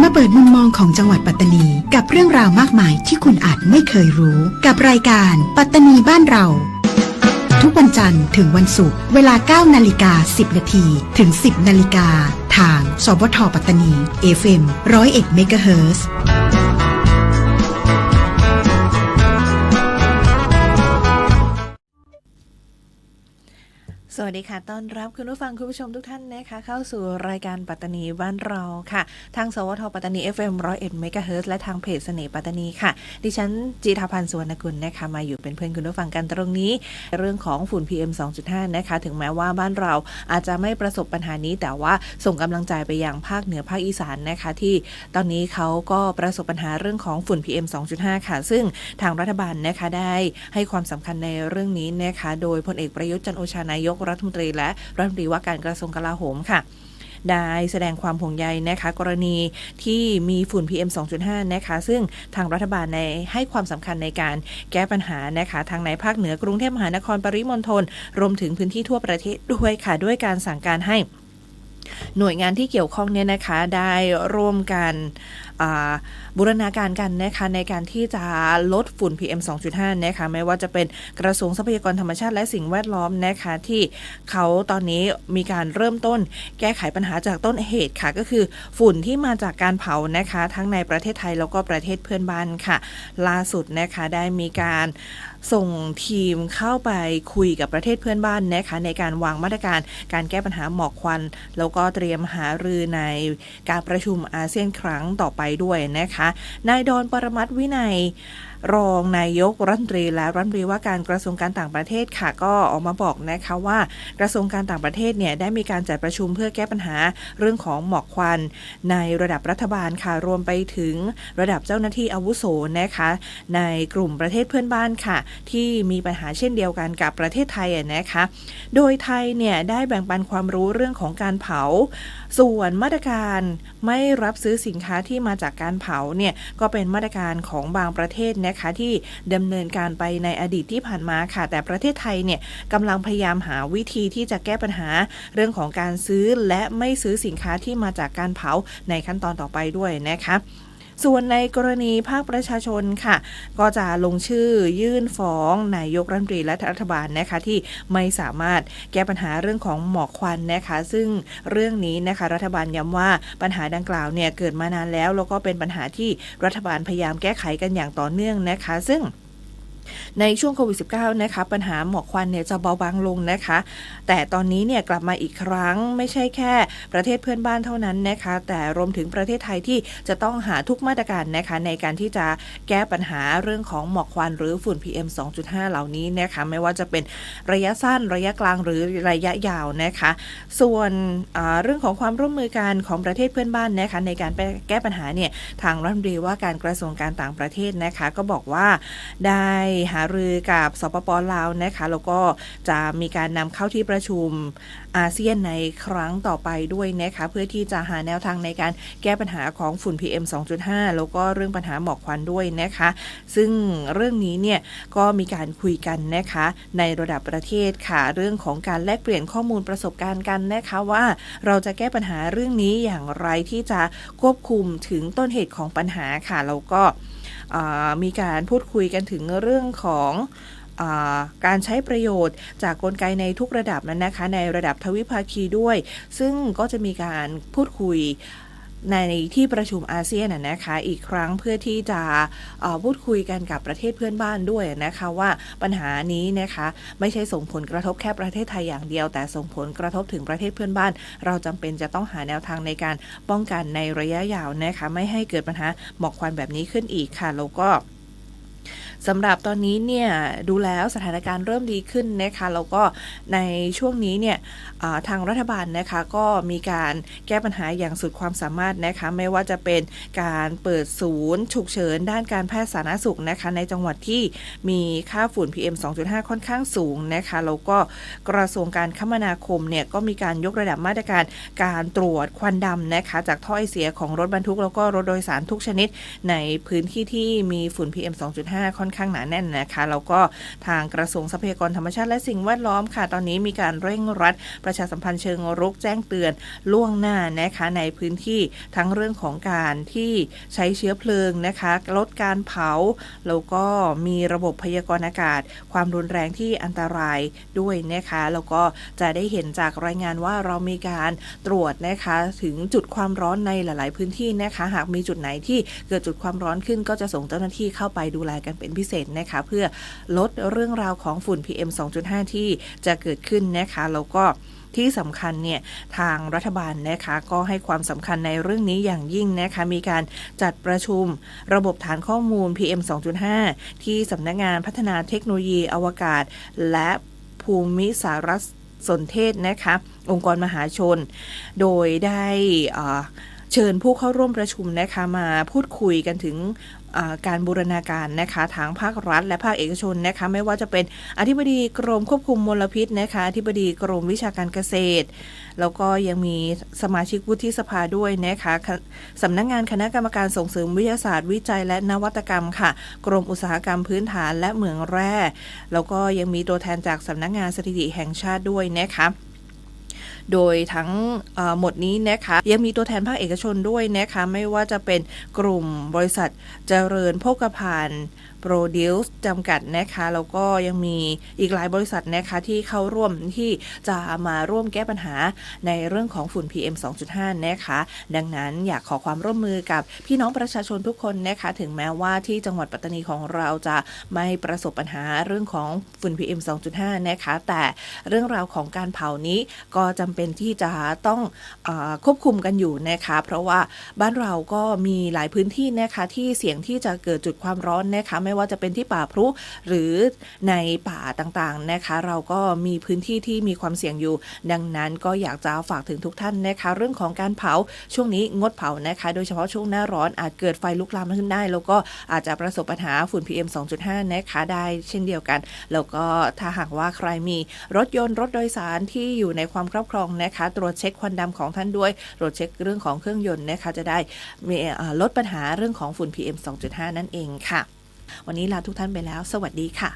มาเปิดมุมมองของจังหวัดปัตตานี กับเรื่องราวมากมายที่คุณอาจไม่เคยรู้ กับรายการปัตตานีบ้านเรา ทุกวันจันทร์ถึงวันศุกร์เวลา 9 นาฬิกา 10 นาทีถึง 10 นาฬิกา ทางสบทปัตตานี FM 101 MHz ส วัสดีค่ะ ต้อนรับคุณผู้ฟังคุณผู้ชมทุกท่านนะคะ เข้าสู่รายการปัตตานีบ้านเราค่ะ ทางสวทปัตตานี FM 101เมกะเฮิร์และทางเพจเสน่ห์ปัตตานีค่ะ ดิฉันจีธาพันธ์สุวรรณกุลนะคะ มาอยู่เป็นเพื่อนคุณผู้ฟังกันตรงนี้ เรื่องของฝุ่น PM 2.5 นะคะ ถึงแม้ว่าบ้านเราอาจจะไม่ประสบปัญหานี้ แต่ว่าส่งกำลังใจไปยังภาคเหนือภาคอีสานนะคะ ที่ตอนนี้เขาก็ประสบปัญหาเรื่องของฝุ่น PM 2.5 ค่ะ ซึ่งทางรัฐบาลนะคะได้ให้ความสำคัญในเรื่องนี้นะคะ โดยพลเอกประยุทธ์จันโอชานายกรัฐมนตรีและรัฐมนตรีว่าการกระทรวงกลาโหมค่ะได้แสดงความห่วงใยนะคะกรณีที่มีฝุ่น PM 2.5 นะคะ ซึ่งทางรัฐบาลในให้ความสำคัญในการแก้ปัญหานะคะทางในภาคเหนือกรุงเทพมหานครปริมณฑลรวมถึงพื้นที่ทั่วประเทศด้วยค่ะ ด้วยการสั่งการให้หน่วยงานที่เกี่ยวข้องเนี่ยนะคะได้ร่วมกัน บูรณาการกันนะคะในการที่จะลดฝุ่น PM 2.5 นะคะไม่ว่าจะเป็นกระทรวงทรัพยากรธรรมชาติและสิ่งแวดล้อมนะคะที่เขาตอนนี้มีการเริ่มต้นแก้ไขปัญหาจากต้นเหตุค่ะ ก็คือฝุ่นที่มาจากการเผานะคะ ทั้งในประเทศไทยแล้วก็ประเทศเพื่อนบ้านค่ะ ล่าสุดนะคะได้มีการ ส่งทีมเข้าไปคุยกับประเทศเพื่อนบ้านนะคะในการวางมาตรการการแก้ปัญหาหมอกควัน แล้วก็เตรียมหารือในการประชุมอาเซียนครั้งต่อไปด้วยนะคะนายดอนปรมัตวินัย รองนายกรัฐมนตรีและรัฐมนตรีว่าการกระทรวงการต่างประเทศค่ะ ก็ออกมาบอกนะคะว่ากระทรวงการต่างประเทศเนี่ยได้มีการจัดประชุมเพื่อแก้ปัญหาเรื่องของหมอกควัน ในระดับรัฐบาลค่ะรวมไปถึงระดับเจ้าหน้าที่อาวุโสนะคะ ในกลุ่มประเทศเพื่อนบ้านค่ะ ที่มีปัญหาเช่นเดียวกันกับประเทศไทยนะคะ โดยไทยเนี่ยได้แบ่งปันความรู้เรื่องของการเผา ส่วนมาตรการไม่รับซื้อสินค้าที่มาจากการเผาเนี่ยก็เป็นมาตรการของบางประเทศนะคะที่ดำเนินการไปในอดีตที่ผ่านมาค่ะ แต่ประเทศไทยเนี่ยกำลังพยายามหาวิธีที่จะแก้ปัญหาเรื่องของการซื้อและไม่ซื้อสินค้าที่มาจากการเผาในขั้นตอนต่อไปด้วยนะคะ ส่วนในกรณีภาคประชาชนค่ะ ก็จะลงชื่อยื่นฟ้องนายกรัฐมนตรีและรัฐบาลนะคะที่ไม่สามารถแก้ปัญหาเรื่องของหมอกควันนะคะ ซึ่งเรื่องนี้นะคะรัฐบาลย้ำว่าปัญหาดังกล่าวเนี่ยเกิดมานานแล้ว แล้วก็เป็นปัญหาที่รัฐบาลพยายามแก้ไขกันอย่างต่อเนื่องนะคะ ซึ่ง ในช่วงโควิด -19 นะคะ ปัญหาหมอกควันเนี่ยจะเบาบางลงนะคะ แต่ตอนนี้เนี่ยกลับมาอีกครั้งไม่ใช่แค่ประเทศเพื่อนบ้านเท่านั้นนะคะ แต่รวมถึงประเทศไทยที่จะต้องหาทุกมาตรการนะคะ ในการที่จะแก้ปัญหาเรื่องของหมอกควันหรือฝุ่น PM 2.5 เหล่านี้นะคะ ไม่ว่าจะเป็นระยะสั้นระยะกลางหรือระยะยาวนะคะ ส่วนเรื่องของความร่วมมือกันของประเทศเพื่อนบ้านนะคะ ในการแก้ปัญหาเนี่ยทางรัฐมนตรีว่าการกระทรวงการต่างประเทศนะคะ ก็บอกว่าได้หารือกับสปปลาวนะคะแล้วก็จะมีการนำเข้าที่ประชุมอาเซียนในครั้งต่อไปด้วยนะคะเพื่อที่จะหาแนวทางในการแก้ปัญหาของฝุ่น PM 2.5 แล้วก็เรื่องปัญหาหมอกควันด้วยนะคะ ซึ่งเรื่องนี้เนี่ยก็มีการคุยกันนะคะในระดับประเทศค่ะเรื่องของการแลกเปลี่ยนข้อมูลประสบการณ์กันนะคะว่าเราจะแก้ปัญหาเรื่องนี้อย่างไรที่จะควบคุมถึงต้นเหตุของปัญหาค่ะแล้วก็ มีการพูดคุยกันถึงเรื่องของการใช้ประโยชน์จากกลไกในทุกระดับนั้นนะคะ ในระดับทวิภาคีด้วย ซึ่งก็จะมีการพูดคุย ในที่ประชุมอาเซียนนะคะอีกครั้งเพื่อที่จะพูดคุยกันกับประเทศเพื่อนบ้านด้วยนะคะว่าปัญหานี้นะคะไม่ใช่ส่งผลกระทบแค่ประเทศไทยอย่างเดียว แต่ส่งผลกระทบถึงประเทศเพื่อนบ้าน เราจำเป็นจะต้องหาแนวทางในการป้องกันในระยะยาวนะคะไม่ให้เกิดปัญหาหมอกควันแบบนี้ขึ้นอีกค่ะแล้วก็ สำหรับตอนนี้เนี่ยดูแล้วสถานการณ์เริ่มดีขึ้นนะคะแล้วก็ในช่วงนี้เนี่ยทางรัฐบาลนะคะก็มีการแก้ปัญหาอย่างสุดความสามารถนะคะไม่ว่าจะเป็นการเปิดศูนย์ฉุกเฉินด้านการแพทย์สาธารณสุขนะคะในจังหวัดที่มีค่าฝุ่น PM 2.5 ค่อนข้างสูงนะคะแล้วก็กระทรวงการคมนาคมเนี่ยก็มีการยกระดับมาตรการการตรวจควันดำนะคะจากท่อไอเสียของรถบรรทุกแล้วก็รถโดยสารทุกชนิด ในพื้นที่ที่มีฝุ่น PM 2.5 ค่อนข้างหนาแน่นนะคะ แล้วก็ทางกระทรวงทรัพยากรธรรมชาติและสิ่งแวดล้อมค่ะ ตอนนี้มีการเร่งรัดประชาสัมพันธ์เชิงรุกแจ้งเตือนล่วงหน้านะคะในพื้นที่ทั้งเรื่องของการที่ใช้เชื้อเพลิงนะคะลดการเผาแล้วก็มีระบบพยากรณ์อากาศ ความรุนแรงที่อันตรายด้วยนะคะแล้วก็จะได้เห็นจากรายงานว่าเรามีการตรวจนะคะถึงจุดความร้อนในหลาย ๆ พื้นที่นะคะ หากมีจุดไหนที่เกิดจุดความร้อนขึ้นก็จะส่งเจ้าหน้าที่เข้าไปดูแลกันเป็นพิเศษนะคะ เพื่อลดเรื่องราวของฝุ่น PM 2.5 ที่จะเกิดขึ้นนะคะแล้วก็ที่สำคัญเนี่ยทางรัฐบาลนะคะก็ให้ความสำคัญในเรื่องนี้อย่างยิ่งนะคะมีการจัดประชุมระบบฐานข้อมูล PM 2.5 ที่สำนักงานพัฒนาเทคโนโลยีอวกาศ และภูมิสารสนเทศนะคะองค์กรมหาชน โดยได้เชิญผู้เข้าร่วมประชุมนะคะมาพูดคุยกันถึง การบูรณาการนะคะทางภาครัฐ และภาคเอกชนนะคะไม่ว่าจะเป็นอธิบดีกรมควบคุมมลพิษนะคะอธิบดีกรมวิชาการเกษตร แล้วก็ยังมีสมาชิกวุฒิสภาด้วยนะคะสำนักงงานคณะกรรมการส่งเสริมวิทยาศาสตร์วิจัย และนวัตกรรมค่ะ กรมอุตสาหกรรมพื้นฐานและเหมืองแร่แล้วก็ยังมีตัวแทนจากสำนักงงานสถิติแห่งชาติด้วยนะคะ โดยทั้งหมดนี้นะคะยังมีตัวแทนภาคเอกชนด้วยนะคะไม่ว่าจะเป็นกลุ่มบริษัทเจริญโภคภัณฑ์โปรดิวส์จำกัดนะคะแล้วก็ยังมีอีกหลายบริษัทนะคะที่เข้าร่วมที่จะมาร่วมแก้ปัญหาในเรื่องของฝุ่น PM 2.5 นะคะ ดังนั้นอยากขอความร่วมมือกับพี่น้องประชาชนทุกคนนะคะ ถึงแม้ว่าที่จังหวัดปัตตานีของเราจะไม่ประสบปัญหาเรื่องของฝุ่น PM 2.5 นะคะ แต่เรื่องราวของการเผานี้ก็จำเป็นที่จะต้องออควบคุมกันอยู่นะคะเพราะว่าบ้านเราก็มีหลายพื้นที่นะคะที่เสี่ยงที่จะเกิดจุดความร้อนนะคะไม่ว่าจะเป็นที่ป่าพรุหรือในป่าต่างๆนะคะ เราก็มีพื้นที่ที่มีความเสี่ยงอยู่ ดังนั้นก็อยากจะฝากถึงทุกท่านนะคะ เรื่องของการเผาช่วงนี้งดเผานะคะ โดยเฉพาะช่วงหน้าร้อนอาจเกิดไฟลุกลามขึ้นได้ แล้วก็อาจจะประสบปัญหาฝุ่น PM 2.5 นะคะได้เช่นเดียวกัน แล้วก็ถ้าหากว่าใครมีรถยนต์รถโดยสารที่อยู่ในความครอบครองนะคะ ตรวจเช็คควันดำของท่านด้วย ตรวจเช็คเรื่องของเครื่องยนต์นะคะ จะได้มีลดปัญหาเรื่องของฝุ่น PM 2.5 นั่นเองค่ะ วันนี้ลาทุกท่านไปแล้ว สวัสดีค่ะ